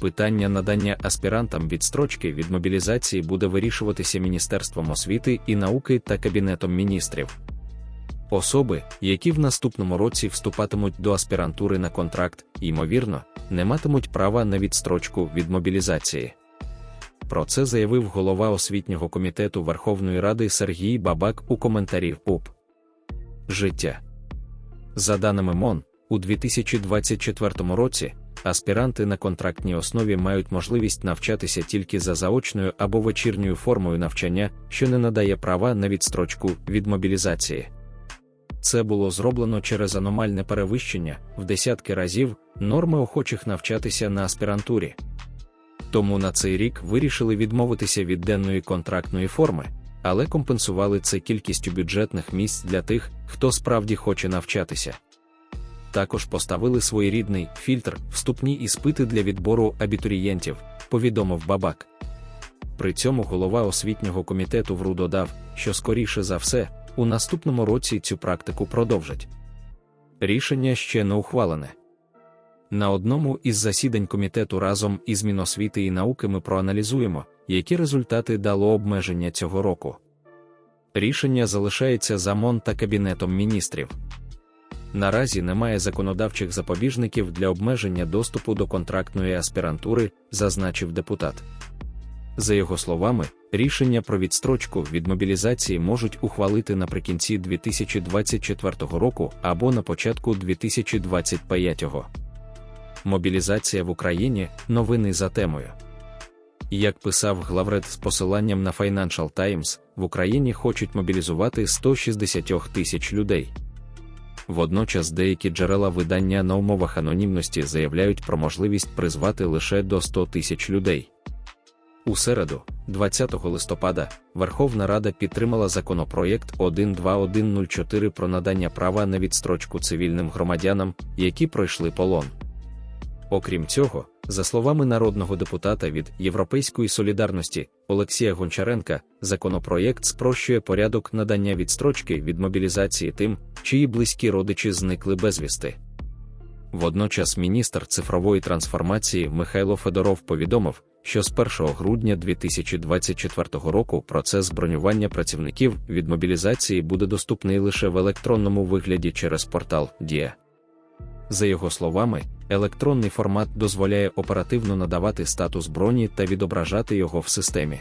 Питання надання аспірантам відстрочки від мобілізації буде вирішуватися Міністерством освіти і науки та Кабінетом міністрів. Особи, які в наступному році вступатимуть до аспірантури на контракт, ймовірно, не матимуть права на відстрочку від мобілізації. Про це заявив голова освітнього комітету Верховної Ради Сергій Бабак у коментарі в ПУП. Життя. За даними МОН, у 2024 році аспіранти на контрактній основі мають можливість навчатися тільки за заочною або вечірньою формою навчання, що не надає права на відстрочку від мобілізації. Це було зроблено через аномальне перевищення в десятки разів норми охочих навчатися на аспірантурі. Тому на цей рік вирішили відмовитися від денної контрактної форми, але компенсували це кількістю бюджетних місць для тих, хто справді хоче навчатися. Також поставили своєрідний фільтр вступні іспити для відбору абітурієнтів, повідомив Бабак. При цьому голова освітнього комітету ВРУ додав, що скоріше за все, у наступному році цю практику продовжать. Рішення ще не ухвалене. На одному із засідань комітету разом із Міносвіти і науки ми проаналізуємо, які результати дало обмеження цього року. Рішення залишається за МОН та Кабінетом міністрів. Наразі немає законодавчих запобіжників для обмеження доступу до контрактної аспірантури, зазначив депутат. За його словами, рішення про відстрочку від мобілізації можуть ухвалити наприкінці 2024 року або на початку 2025. Мобілізація в Україні новини за темою. Як писав главред з посиланням на Financial Times, в Україні хочуть мобілізувати 160 тисяч людей. Водночас деякі джерела видання на умовах анонімності заявляють про можливість призвати лише до 100 тисяч людей. У середу, 20 листопада, Верховна Рада підтримала законопроєкт 12104 про надання права на відстрочку цивільним громадянам, які пройшли полон. Окрім цього, за словами народного депутата від Європейської солідарності Олексія Гончаренка, законопроєкт спрощує порядок надання відстрочки від мобілізації тим, чиї близькі родичі зникли безвісти. Водночас міністр цифрової трансформації Михайло Федоров повідомив, що з 1 грудня 2024 року процес бронювання працівників від мобілізації буде доступний лише в електронному вигляді через портал Дія. За його словами, електронний формат дозволяє оперативно надавати статус броні та відображати його в системі.